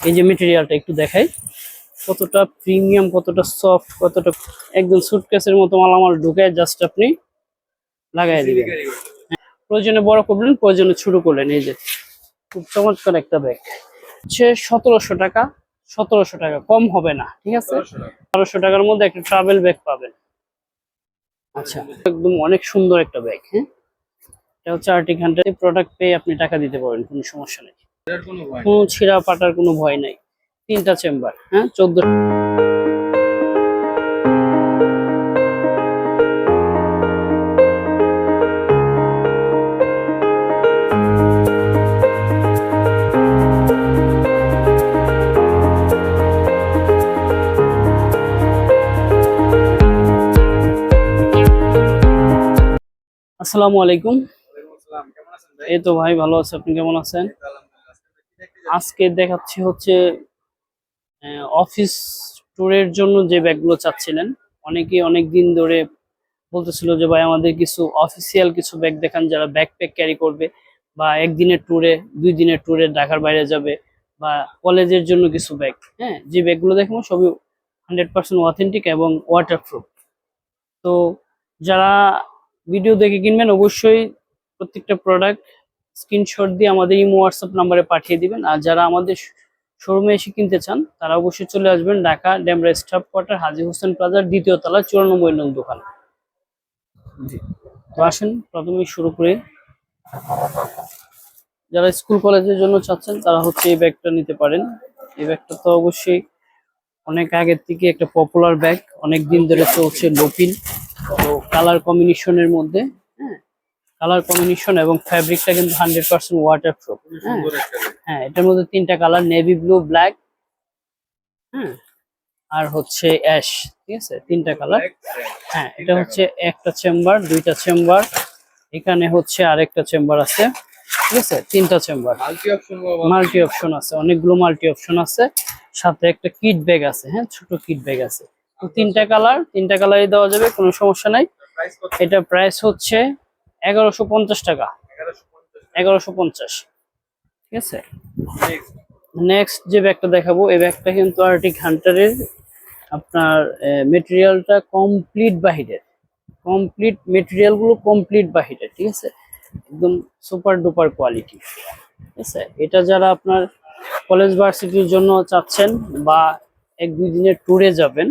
এই যে মেটেরিয়ালটা একটু দেখাই। কতটা প্রিমিয়াম কতটা সফট কতটা একদম সুটকেসের মতো মালামাল ঢুকে জাস্ট আপনি লাগাই দিবেন। প্রয়োজনে বড় করলেন প্রয়োজনে ছোট করলেন। এই যে খুব চমৎকার একটা ব্যাগ হচ্ছে সতেরোশো টাকা সতেরোশো টাকা কম হবে না ঠিক আছে? বারোশো টাকার মধ্যে একটা ট্রাভেল ব্যাগ পাবেন। আচ্ছা একদম অনেক সুন্দর একটা ব্যাগ হ্যাঁ? এটা হচ্ছে আর্টিক হান্ড্রেড প্রোডাক্ট পেয়ে আপনি টাকা দিতে পারেন কোনো সমস্যা নেই। কোনো ছিঁড়া পাটার কোনো ভয় নাই। তিনটা চেম্বার হ্যাঁ? চোদ্দ আসসালামু আলাইকুম। এই তো ভাই ভালো আছে। আপনি কেমন আছেন? আজকে দেখাচ্ছি হচ্ছে অফিস ট্যুরের জন্য যে ব্যাগগুলো চাচ্ছিলেন। অনেকে অনেক দিন ধরে বলতেছিল যে, ভাই, আমাদের কিছু অফিসিয়াল কিছু ব্যাগ দেখান যারা ব্যাকপ্যাক ক্যারি করবে বা একদিনের ট্যুরে দুই দিনের ট্যুরে ঢাকার বাইরে যাবে বা কলেজের জন্য কিছু ব্যাগ হ্যাঁ যে ব্যাগগুলো দেখব সবই হান্ড্রেড পার্সেন্ট অথেন্টিক এবং ওয়াটারপ্রুফ তো যারা ভিডিও দেখে কিনবেন, অবশ্যই প্রত্যেকটা প্রোডাক্ট স্ক্রিনশট দিয়ে আমাদের ইমো হোয়াটসঅ্যাপ নাম্বারে পাঠিয়ে দিবেন। আর যারা আমাদের শোরুমে এসে কিনতে চান তারা অবশ্যই চলে আসবেন ঢাকা ড্যামরা স্টাফ কোয়ার্টার হাজি হোসেন প্লাজার দ্বিতীয় তলা চুরানব্বই নং দোকান। তো আসেন প্রথমেই শুরু করে। যারা স্কুল কলেজের জন্য চাচ্ছেন তারা হচ্ছে এই ব্যাগটা নিতে পারেন। এই ব্যাগটা তো অবশ্যই অনেক আগের থেকে একটা পপুলার ব্যাগ অনেক দিন ধরে চলছে লোপিন তো কালার কম্বিনেশনের মধ্যে হ্যাঁ কালার কম্বিনেশন এবং ফ্যাব্রিকটা কিন্তু হান্ড্রেড পার্সেন্ট ওয়াটার প্রুফ হ্যাঁ। হ্যাঁ এটার মধ্যে তিনটা কালার নেভি ব্লু ব্ল্যাক হ্যাঁ। আর হচ্ছে অ্যাশ ঠিক আছে? তিনটা কালার হ্যাঁ এটা হচ্ছে একটা চেম্বার দুইটা চেম্বার এখানে হচ্ছে আরেকটা চেম্বার আছে ঠিক আছে? তিনটা chamber multi option multi option আছে অনেকগুলো মাল্টি অপশন আছে। সাথে একটা কিট ব্যাগ আছে হ্যাঁ ছোট কিট ব্যাগ আছে। তো তিনটা কালার তিনটা কালারই দেওয়া যাবে কোনো সমস্যা নাই। এটা প্রাইস হচ্ছে এগারোশো পঞ্চাশ টাকা। এগারোশো পঞ্চাশ। ঠিক আছে? নেক্সট যে ব্যাগটা দেখাবো, এই ব্যাগটা কিন্তু আর্টিক হান্টারের আপনার মেটেরিয়ালটা কমপ্লিট বাহিরের। কমপ্লিট মেটেরিয়ালগুলো কমপ্লিট বাহিরের, ঠিক আছে? একদম সুপার ডুপার কোয়ালিটি ঠিক আছে? এটা যারা আপনার কলেজ ভার্সিটির জন্য চাচ্ছেন বা এক দুই দিনের ট্যুরে যাবেন,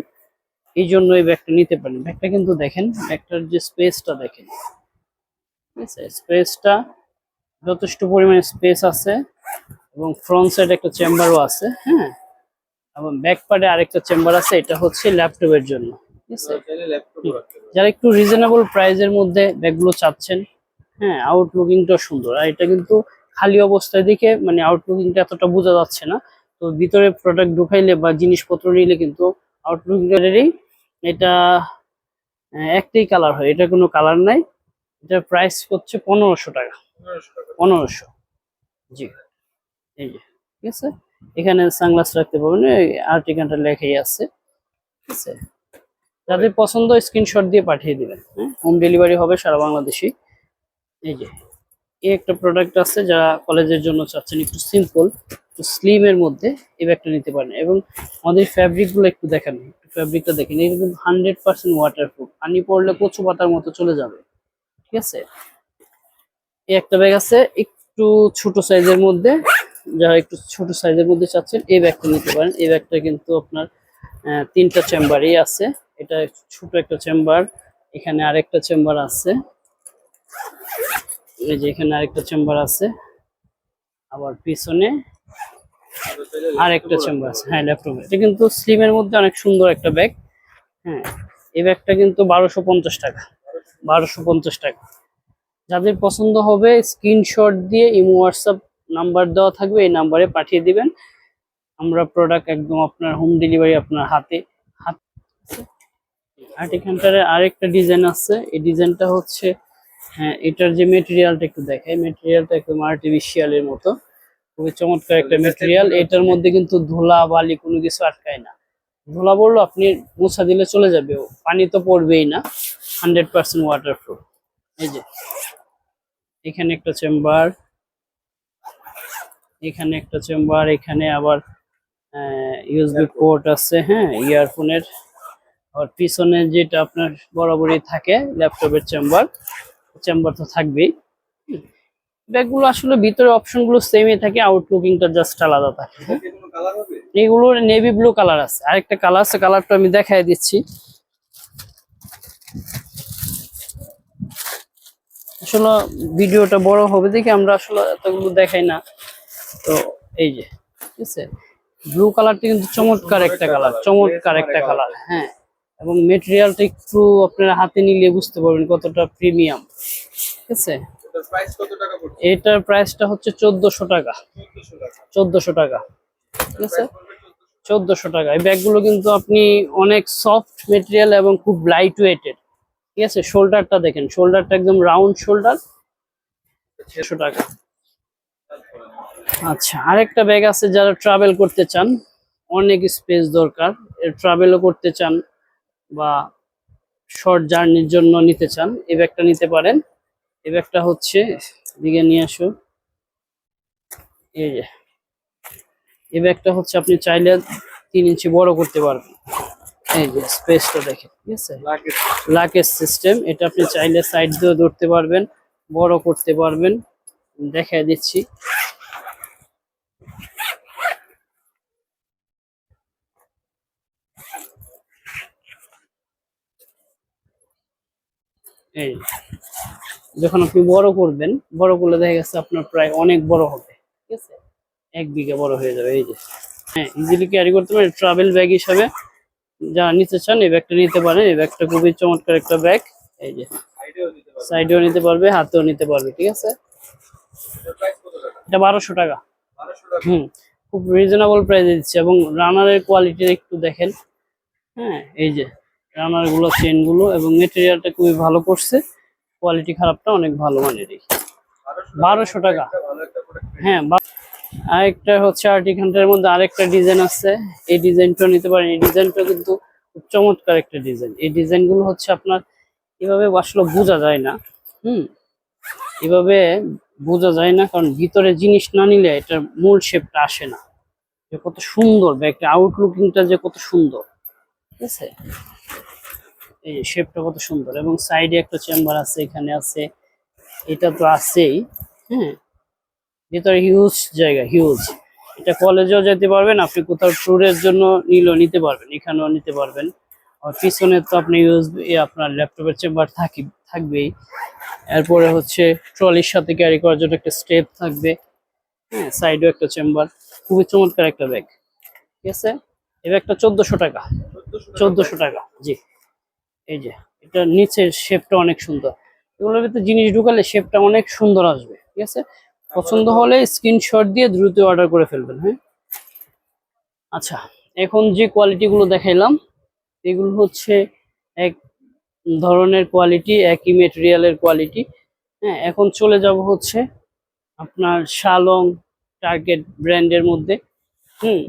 এই জন্য এই ব্যাগটা নিতে পারেন। ব্যাগটা কিন্তু দেখেন ব্যাগটার যে স্পেসটা দেখেন। স্পেসটা যথেষ্ট পরিমাণে স্পেস আছে এবং ফ্রন্ট সাইড একটা চেম্বারও আছে হ্যাঁ? এবং ব্যাক পার্টে আরেকটা চেম্বার আছে, এটা হচ্ছে ল্যাপটপের জন্য। যারা একটু রিজনেবল প্রাইসের মধ্যে ব্যাগগুলো চাচ্ছেন হ্যাঁ আউটলুকিংটা সুন্দর। আর এটা কিন্তু খালি অবস্থায় দেখে মানে আউটলুকিংটা এতটা বোঝা যাচ্ছে না। তো ভিতরে প্রোডাক্ট ঢুকাইলে বা জিনিসপত্র নিলে কিন্তু আউটলুকিংটারই এটা একটাই কালার হয়। এটা কোনো কালার নাই। এটার প্রাইস হচ্ছে পনেরোশো টাকা। 1500 পনেরোশো। জি। এই যে ঠিক আছে? এখানে সানগ্লাস রাখতে পারবেন আর ঠিকানাটা লেখাই আছে ঠিক আছে? যাদের পছন্দ স্ক্রিনশট দিয়ে পাঠিয়ে দেবেন হ্যাঁ? হোম ডেলিভারি হবে সারা বাংলাদেশি। এই যে এই একটা প্রোডাক্ট আছে যারা কলেজের জন্য চাচ্ছেন একটু সিম্পল একটু স্লিমের মধ্যে এই ব্যাগটা নিতে পারেন। এবং আমাদের ফ্যাব্রিকগুলো একটু দেখেন একটু ফ্যাব্রিকটা দেখেন। এটা কিন্তু হান্ড্রেড পার্সেন্ট ওয়াটারপ্রুফ পানি পড়লে কচু পাতার মতো চলে যাবে। ঠিক আছে? এই একটা ব্যাগ আছে, একটু ছোট সাইজের মধ্যে। যারা একটু ছোট সাইজের মধ্যে চাচ্ছেন, এই ব্যাগটা নিতে পারেন। এই ব্যাগটা কিন্তু আপনার তিনটা চেম্বারই আছে। এটা ছোট একটা চেম্বার এখানে আরেকটা চেম্বার আছে। এই যে এখানে আরেকটা চেম্বার আছে। আবার পিছনে আরেকটা চেম্বার আছে। হ্যাঁ ল্যাপটপ এটা কিন্তু স্লিমের মধ্যে অনেক সুন্দর একটা ব্যাগ হ্যাঁ এই ব্যাগটা কিন্তু বারোশো পঞ্চাশ টাকা। বারোশো পঞ্চাশ টাকা। যাদের পছন্দ হবে স্ক্রিনশট দিয়ে ইমো হোয়াটসঅ্যাপ নাম্বার দেওয়া থাকবে এই নাম্বারে পাঠিয়ে দিবেন। আমরা প্রোডাক্ট একদম আপনার হোম ডেলিভারি আপনার হাতে। হাত আর্টিক হান্টারের আরেকটা ডিজাইন আছে। এই ডিজাইনটা হচ্ছে হ্যাঁ এটার যে মেটেরিয়ালটা একটু দেখায় মেটেরিয়ালটা একদম আর্টিফিশিয়ালের মতো। খুবই চমৎকার একটা মেটেরিয়াল এটার মধ্যে কিন্তু ধুলা বালি কোনো কিছু আটকায় না। ধুলা পড়ল আপনি মুছা দিলে চলে যাবে। ও। পানি তো পড়বেই না হান্ড্রেড পার্সেন্ট ওয়াটারপ্রুফ এই যে এখানে একটা চেম্বার এখানে একটা চেম্বার এখানে আবার ইউএসবি পোর্ট আছে হ্যাঁ ইয়ারফোনের আর পিছনে যেটা আপনার বরাবরই থাকে ল্যাপটপের চেম্বার চেম্বার তো থাকবেই। ব্যাগগুলো আসলে ভিতরে অপশনগুলো সেমই থাকে আউটলুকিংটা জাস্ট আলাদা থাকে এগুলোর নেভি ব্লু কালার আছে। আরেকটা কালার আছে কালারটা আমি দেখাই দিচ্ছি। আসলে ভিডিওটা বড় হবে দেখে আমরা আসলে এতগুলো দেখাই না। তো এই যে ঠিক আছে? ব্লু কালারটা কিন্তু চমৎকার একটা কালার চমৎকার একটা কালার হ্যাঁ। এবং মেটেরিয়ালটা একটু আপনারা হাতে নিলে বুঝতে পারবেন কতটা প্রিমিয়াম ঠিক আছে? এটার প্রাইসটা হচ্ছে চোদ্দশো টাকা। চোদ্দশো টাকা। ঠিক আছে? প্রাইস পড়বে 1400 চোদ্দশো টাকা। এই ব্যাগগুলো কিন্তু আপনি অনেক সফট মেটেরিয়াল এবং খুব লাইট ওয়েটেড ঠিক আছে? শোল্ডারটা দেখেন। শোল্ডারটা একদম রাউন্ড শোল্ডার ছশো টাকা। আচ্ছা আরেকটা ব্যাগ আছে যারা ট্রাভেল করতে চান। অনেক স্পেস দরকার। ট্রাভেলও করতে চান বা শর্ট জার্নির জন্য নিতে চান, এই ব্যাগটা নিতে পারেন। এই ব্যাগটা হচ্ছে দিকে নিয়ে আসো। এই যে এই ব্যাগটা হচ্ছে আপনি চাইলে তিন ইঞ্চি বড় করতে পারবেন। এই যে স্পেসটা দেখেন ঠিক আছে? লাকেজ সিস্টেম এটা আপনি চাইলে সাইড দিয়েও ধরতে পারবেন বড় করতে পারবেন। দেখাই দিচ্ছি। এই যখন আপনি বড় করবেন বড় করলে দেখা গেছে আপনার প্রায় অনেক বড় হবে ঠিক আছে? এক বিঘা বড় হয়ে যাবে, এই যে। হ্যাঁ ইজিলি ক্যারি করতে পারেন ট্রাভেল ব্যাগ হিসাবে। যারা নিতে চান, এই ব্যাগটা নিতে পারেন। এই ব্যাগটা খুবই চমৎকার একটা ব্যাগ এই যে সাইডেও নিতে পারবে, হাতেও নিতে পারবে, ঠিক আছে? এটা বারোশো টাকা। 1200 হুম, খুব রিজনেবল প্রাইসে দিচ্ছে। এবং রানারের কোয়ালিটি একটু দেখেন। হ্যাঁ এই যে রানারগুলো চেনগুলো এবং মেটেরিয়ালটা খুবই ভালো করছে। কোয়ালিটি খারাপটা অনেক ভালো মানেরই বারোশো টাকা। হ্যাঁ আরেকটা হচ্ছে আর্টিক হান্টারের মধ্যে আরেকটা ডিজাইন আছে। এই ডিজাইনটা নিতে পারেন। এই ডিজাইনটা কিন্তু খুব চমৎকার একটা ডিজাইন। এই ডিজাইনগুলো হচ্ছে আপনার এভাবে আসলে বোঝা যায় না। হুম, এভাবে বোঝা যায় না কারণ ভিতরে জিনিস না নিলে এটার মূল শেপটা আসে না। যে কত সুন্দর বা ব্যাগটা আউটলুকিংটা যে কত সুন্দর। ঠিক আছে? এই যে শেপটা কত সুন্দর। এবং সাইডে একটা চেম্বার আছে, এখানে আছে। এটা তো আছেই। হ্যাঁ ভিতরে হিউজ জায়গা হিউজ এটা কলেজেও যেতে পারবেন, আপনি কোথাও ট্যুরের জন্য নিলেও নিতে পারবেন, এখানেও নিতে পারবেন। আর পিছনে তো আপনি ইউজ আপনার ল্যাপটপের চেম্বার থাকি, থাকবেই। এরপরে হচ্ছে ট্রলির সাথে ক্যারি করার জন্য একটা স্টেপ থাকবে। হ্যাঁ সাইডেও একটা চেম্বার খুবই চমৎকার একটা ব্যাগ ঠিক আছে? এই ব্যাগটা চোদ্দশো টাকা। 1400 চোদ্দশো টাকা, জি। এই যে, এটা নিচের শেপটা অনেক সুন্দর। এগুলোর ভিতরে জিনিস ঢুকালে শেপটা অনেক সুন্দর আসবে। ঠিক আছে? পছন্দ হলে স্ক্রিনশট দিয়ে দ্রুত অর্ডার করে ফেলবেন হ্যাঁ? আচ্ছা এখন যে কোয়ালিটিগুলো দেখাইলাম, এগুলো হচ্ছে এক ধরনের কোয়ালিটি একই মেটেরিয়ালের কোয়ালিটি হ্যাঁ? এখন চলে যাব হচ্ছে আপনার শালং টার্গেট ব্র্যান্ডের মধ্যে, হুম?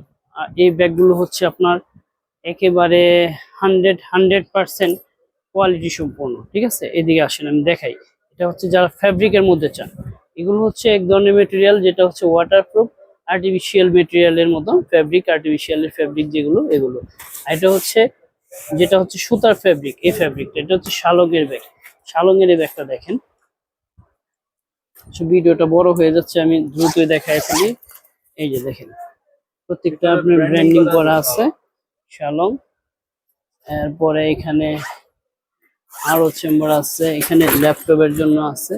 এই ব্যাগগুলো হচ্ছে আপনার একেবারে হান্ড্রেড হান্ড্রেড পার্সেন্ট কোয়ালিটি সম্পূর্ণ ঠিক আছে? এদিকে আসেন, আমি দেখাই। এটা হচ্ছে যারা ফ্যাব্রিকের মধ্যে চান। এগুলো হচ্ছে এক ধরনের মেটেরিয়াল যেটা হচ্ছে ওয়াটারপ্রুফ আর্টিফিশিয়াল মেটেরিয়ালের মতো ফ্যাব্রিক আর্টিফিশিয়ালের ফ্যাব্রিক যেগুলো এগুলো। আর এটা হচ্ছে যেটা হচ্ছে সুতার ফ্যাব্রিক এই ফ্যাব্রিকটা এটা হচ্ছে শালকের ব্যাগ শালকের এই ব্যাগটা দেখেন। আচ্ছা, ভিডিওটা বড় হয়ে যাচ্ছে আমি দ্রুতই দেখাই ফেলি। এই যে দেখেন প্রত্যেকটা আপনার ব্র্যান্ডিং করা। আছে। শালং। এরপরে এখানে আরও চেম্বার আছে এখানে ল্যাপটপের জন্য আছে।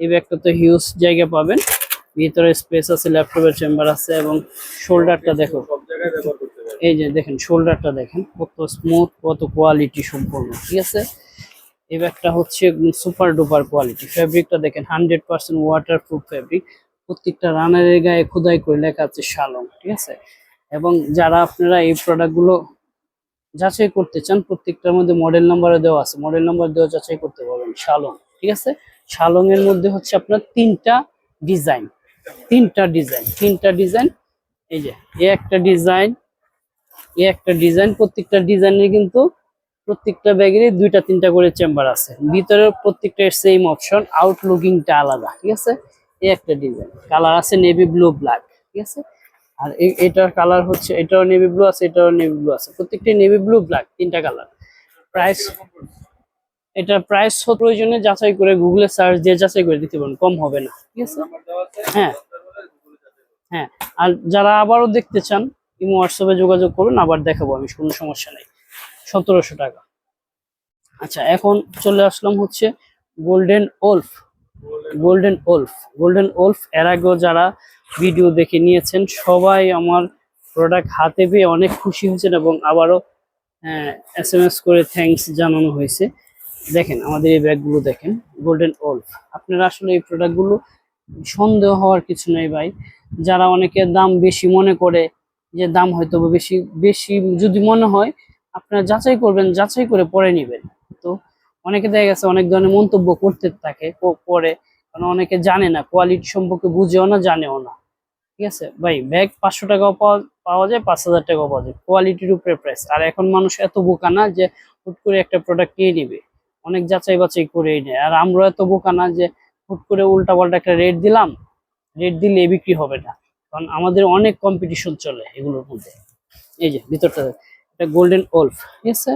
এই ব্যাগটা তো হিউজ জায়গা পাবেন। ভিতরে স্পেস আছে ল্যাপটপের চেম্বার আছে এবং শোল্ডারটা দেখো। এই যে দেখেন শোল্ডারটা দেখেন, কত স্মুথ কত কোয়ালিটি সম্পূর্ণ, ঠিক আছে? এই ব্যাগটা হচ্ছে সুপার ডুপার কোয়ালিটি ফ্যাব্রিকটা দেখেন hundred percent water proof fabric প্রত্যেকটা রানারের গায়ে খোদাই করে লেখা আছে শালং, ঠিক আছে? এবং যারা আপনারা এই প্রোডাক্টগুলো যাচাই করতে চান, প্রত্যেকটার মধ্যে মডেল নাম্বারও দেওয়া আছে। মডেল নাম্বার দেওয়া যাচাই করতে পারবেন, শালং, ঠিক আছে? শালং এর মধ্যে হচ্ছে আপনার তিনটা ডিজাইন। তিনটা ডিজাইন তিনটা ডিজাইন। এই যে, এ একটা ডিজাইন, এ একটা ডিজাইন। প্রত্যেকটা ডিজাইনের কিন্তু প্রত্যেকটা ব্যাগেরই দুইটা, তিনটা করে চেম্বার আছে। ভিতরে প্রত্যেকটা সেম অপশন আউটলুকিংটা আলাদা, ঠিক আছে? এই একটা ডিজাইন। কালার আছে নেভি ব্লু ব্ল্যাক ঠিক আছে? আর এ- এটার কালার হচ্ছে, এটাও নেভি ব্লু আছে, এটাও নেভি ব্লু আছে। প্রত্যেকটি নেভি ব্লু ব্ল্যাক তিনটা কালার। প্রাইস এটা প্রাইস প্রয়োজনে যাচাই করে গুগলে সার্চ দিয়ে যাচাই করে দিতে পারেন, কম হবে না। ঠিক আছে? হ্যাঁ। হ্যাঁ। আর যারা আবারও দেখতে চান, ইমো, হোয়াটসঅ্যাপে যোগাযোগ করুন, আবার দেখাবো আমি, কোনো সমস্যা নেই। সতেরোশো টাকা। আচ্ছা এখন চলে আসলাম হচ্ছে golden wolf golden wolf golden wolf এর আগেও যারা ভিডিও দেখে নিয়েছেন, সবাই আমার প্রোডাক্ট হাতে পেয়ে অনেক খুশি হয়েছেন এবং আবারও এস এম এস করে থ্যাঙ্কস জানানো হয়েছে। দেখেন, আমাদের এই ব্যাগগুলো দেখেন গোল্ডেন ওল্ফ আপনারা আসলে এই প্রোডাক্টগুলো সন্দেহ হওয়ার কিছু নেই ভাই। যারা অনেকে দাম বেশি মনে করে যে দাম হয়তো বেশি বেশি যদি মনে হয়, আপনারা যাচাই করবেন, যাচাই করে পরে নেবেন। তো অনেকে দেখা গেছে অনেক ধরনের মন্তব্য করতে থাকে পরে। কারণ অনেকে জানে না কোয়ালিটি সম্পর্কে বুঝেও না, জানেও না। ঠিক আছে? ভাই, ব্যাগ পাঁচশো টাকাও পাওয়া পাওয়া যায়, পাঁচ হাজার টাকাও পাওয়া যায়। কোয়ালিটির উপরে প্রাইস আর এখন মানুষ এত বোকা না যে হুট করে একটা প্রোডাক্ট নিয়ে নিবে। অনেক যাচাই বাছাই করেই নেয়। আর আমরা এত বোকা না যে হুট করে উল্টা পাল্টা একটা রেট দিলাম রেট দিলে বিক্রি হবে না। কারণ আমাদের অনেক কম্পিটিশন চলে এগুলোর মধ্যে। এই যে, ভিতরটা এটা গোল্ডেন ওলফ ঠিক আছে?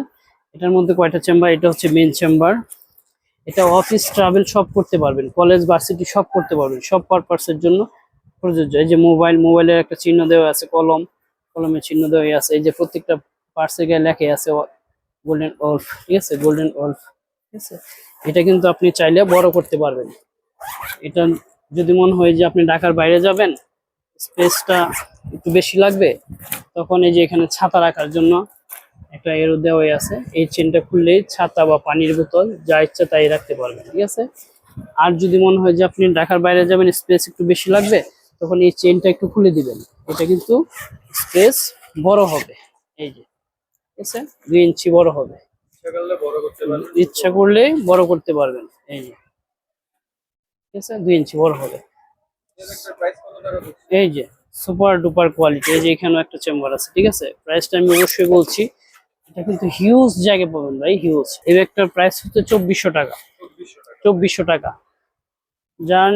এটার মধ্যে কয়টা চেম্বার এটা হচ্ছে মেন চেম্বার এটা অফিস ট্রাভেল সব করতে পারবেন কলেজ ভার্সিটি সব করতে পারবেন, সব পারপাসের জন্য প্রযোজ্য। এই যে মোবাইল মোবাইলের একটা চিহ্ন দেওয়া আছে, কলম। কলমের চিহ্ন দেওয়া আছে। এই যে প্রত্যেকটা পার্সের গায়ে লেখে আছে গোল্ডেন ওলফ ঠিক আছে? গোল্ডেন ওলফ ঠিক আছে? এটা কিন্তু আপনি চাইলে বড় করতে পারবেন। এটা যদি মনে হয় যে আপনি ঢাকার বাইরে যাবেন, স্পেসটা একটু বেশি লাগবে, তখন এই যে এখানে ছাতা রাখার জন্য একটা এরো দেওয়াই আছে। এই চেনটা খুললেই ছাতা বা পানির বোতল যা ইচ্ছা তাই রাখতে পারবেন, ঠিক আছে? আর যদি মনে হয় যে আপনি ঢাকার বাইরে যাবেন, স্পেস একটু বেশি লাগবে, তখন এই চেনটা একটু খুলে দিবেন। এটা কিন্তু স্পেস বড় হবে, এই যে, ঠিক আছে? দুই ইঞ্চি বড় হবে। ইচ্ছা করলে বড় করতে পারবেন। এই যে। ঠিক আছে? দুই ইঞ্চি বড় হবে। এই যে সুপার ডুপার কোয়ালিটি এই যে এখানেও একটা চেম্বার আছে, ঠিক আছে? প্রাইসটা আমি অবশ্যই বলছি, এটা কিন্তু হিউজ জায়গায় পাবেন ভাই হিউজ এই ব্যাগটার প্রাইস হচ্ছে চব্বিশশো টাকা। চব্বিশশো টাকা। যার,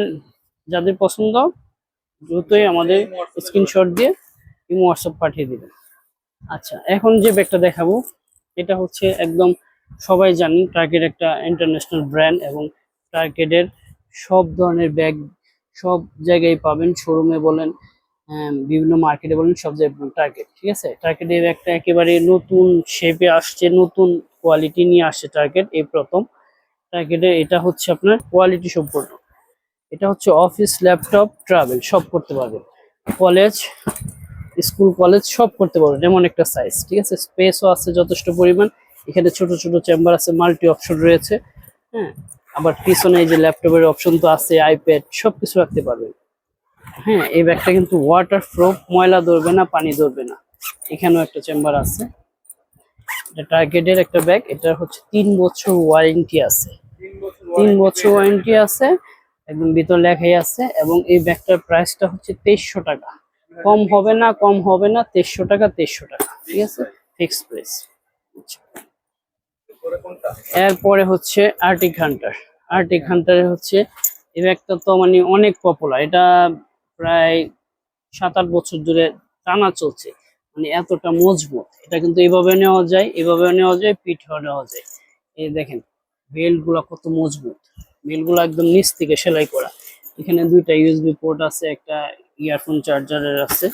যাদের পছন্দ, দ্রুতই আমাদের স্ক্রিনশট দিয়ে হোয়াটসঅ্যাপ পাঠিয়ে দেবেন। আচ্ছা এখন যে ব্যাগটা দেখাবো, এটা হচ্ছে একদম সবাই জানেন টার্গেট একটা ইন্টারন্যাশনাল ব্র্যান্ড এবং টার্গেটের সব ধরনের ব্যাগ সব জায়গায় পাবেন শোরুমে বলেন বিভিন্ন মার্কেটে বলেন, সব জায়গায় টার্গেট ঠিক আছে? টার্গেটের একটা একেবারে নতুন শেপে আসছে, নতুন কোয়ালিটি নিয়ে আসছে টার্গেট এই প্রথম। টার্গেটের এটা হচ্ছে আপনার কোয়ালিটি সম্পূর্ণ। এটা হচ্ছে অফিস ল্যাপটপ ট্রাভেল সব করতে পারবেন। কলেজ স্কুল কলেজ সব করতে পারবেন, এমন একটা সাইজ ঠিক আছে? স্পেসও আছে যথেষ্ট পরিমাণ। এখানে ছোট ছোট চেম্বার আছে মাল্টি অপশন রয়েছে হ্যাঁ? আবার পিছনে এই যে ল্যাপটপের অপশন তো আছে আইপ্যাড সব কিছু রাখতে পারবেন। হ্যাঁ এই ব্যাগটা কিন্তু ওয়াটার প্রুফ ময়লা ধরবে না, পানি ধরবে না। এখানেও একটা চেম্বার আছে। এটা টার্গেটের একটা ব্যাগ এটা হচ্ছে তিন বছর ওয়ারেন্টি আছে। তিন বছর ওয়ারেন্টি আছে, একদম ভিতর লেখাই আছে, এবং এই ব্যাগটার প্রাইসটা হচ্ছে তেইশশো টাকা। কম হবে না, কম হবে না, তেইশশো টাকা তেইশশো টাকা, ঠিক আছে? ফিক্স প্রাইস পরে কোনটা এরপরে হচ্ছে আর্টিক হান্টার। আর্টিক হান্টারে হচ্ছে এই ব্যাগটা তো মানে অনেক পপুলার এটা প্রায় সাত আট বছর ধরে টানা চলছে। মানে এতটা মজবুত, এটা কিন্তু এভাবে নেওয়া যায়, এভাবে নেওয়া যায়, পিঠেও নেওয়া যায়। এই দেখেন বেল্টগুলা কত মজবুত। বেল্টগুলা একদম নিচ থেকে সেলাই করা। এখানে দুইটা ইউএসবি পোর্ট আছে, একটা ইয়ারফোন চার্জারের আছে।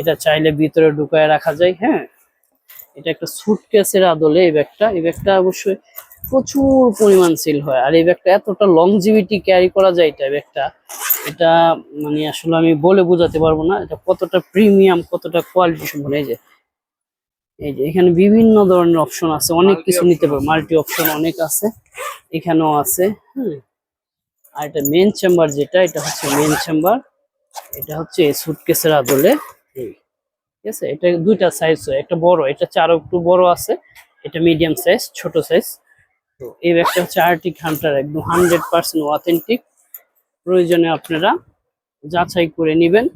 এটা চাইলে ভিতরে ঢুকায় রাখা যায় হ্যাঁ? এটা একটা সুটকেসের আদলে এই ব্যাগটা। এই ব্যাগটা অবশ্যই প্রচুর পরিমাণ সেল হয়। আর এই ব্যাগটা এতটা লংজিভিটি ক্যারি করা যায় এটা ব্যাগটা এটা মানে আসলে আমি বলে বোঝাতে পারব না এটা কতটা প্রিমিয়াম কতটা কোয়ালিটি সম্পন্ন। এই যে এই যে এখানে বিভিন্ন ধরনের অপশন আছে অনেক কিছু নিতে পারব মাল্টি অপশন অনেক আছে এখানেও আছে হুম। আর এটা মেন চেম্বার যেটা এটা হচ্ছে মেন চেম্বার এটা হচ্ছে সুটকেসের আদলে। এই ঠিক আছে? এটা দুইটা সাইজ হয় একটা বড় এটা চার একটু বড় আছে এটা মিডিয়াম সাইজ ছোট সাইজ তো এই ব্যাগটা হচ্ছে আর্টিক হান্টার একদম হান্ড্রেড পার্সেন্ট অথেন্টিক প্রয়োজনে আপনারা যাচাই করে নেবেন।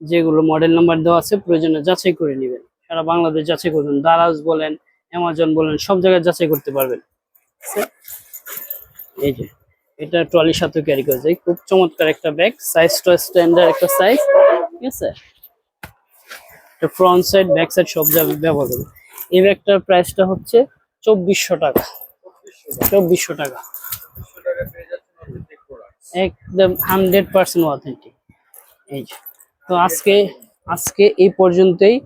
যেগুলো মডেল নাম্বার দেওয়া আছে প্রয়োজনে যাচাই করে নেবেন। সারা বাংলাদেশ যাচাই করবেন। দারাজ বলেন অ্যামাজন বলেন সব জায়গায় যাচাই করতে পারবেন? এই যে এটা ট্রলির সাথে ক্যারি করা যায়। খুব চমৎকার একটা ব্যাগ সাইজটা স্ট্যান্ডার্ড একটা সাইজ ঠিক আছে? ফ্রন্ট সাইড ব্যাক সাইড সব জায়গায় ব্যবহার করবে। এই ব্যাগটার প্রাইসটা হচ্ছে চব্বিশশো টাকা। চব্বিশশো টাকা। একদম হান্ড্রেড পার্সেন্ট অথেন্টিক এই তো আজকে আজকে এই পর্যন্তই।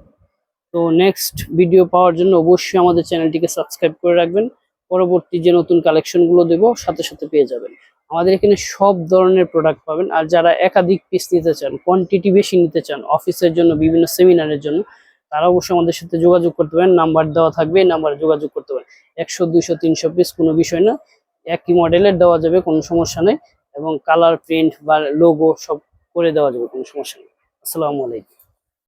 তো নেক্সট ভিডিও পাওয়ার জন্য অবশ্যই আমাদের চ্যানেলটিকে সাবস্ক্রাইব করে রাখবেন। পরবর্তী যে নতুন কালেকশনগুলো দেবো, সাথে সাথে পেয়ে যাবেন। আমাদের এখানে সব ধরনের প্রোডাক্ট পাবেন। আর যারা একাধিক পিস নিতে চান কোয়ান্টিটি বেশি নিতে চান অফিসের জন্য, বিভিন্ন সেমিনারের জন্য, তারা অবশ্যই আমাদের সাথে যোগাযোগ করতে পারেন। নাম্বার দেওয়া থাকবে, এই নাম্বারে যোগাযোগ করতে পারেন। একশো, দুইশো, তিনশো পিস কোনো বিষয় না। একই মডেলের দেওয়া যাবে, কোনো সমস্যা নেই। এবং কালার প্রিন্ট বা লোগো সব করে দেওয়া যাবে, কোনো সমস্যা নেই। আসসালামু আলাইকুম।